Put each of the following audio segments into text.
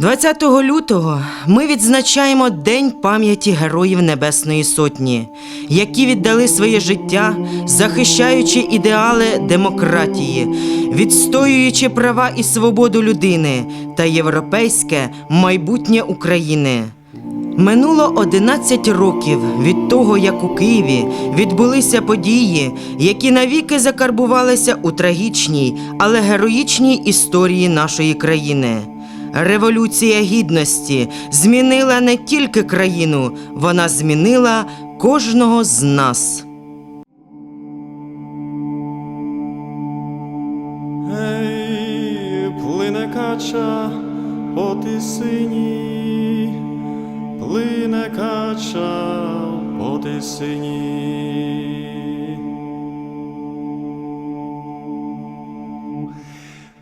20 лютого ми відзначаємо День пам'яті героїв Небесної Сотні, які віддали своє життя, захищаючи ідеали демократії, відстоюючи права і свободу людини та європейське майбутнє України. Минуло 11 років від того, як у Києві відбулися події, які навіки закарбувалися у трагічній, але героїчній історії нашої країни. Революція гідності змінила не тільки країну, вона змінила кожного з нас. Ей, плине кача по тисині, плине кача по тисині.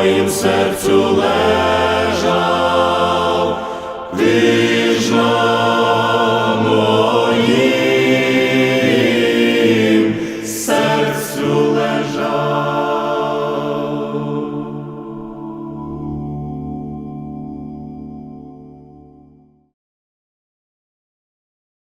Моїм серцю лежав,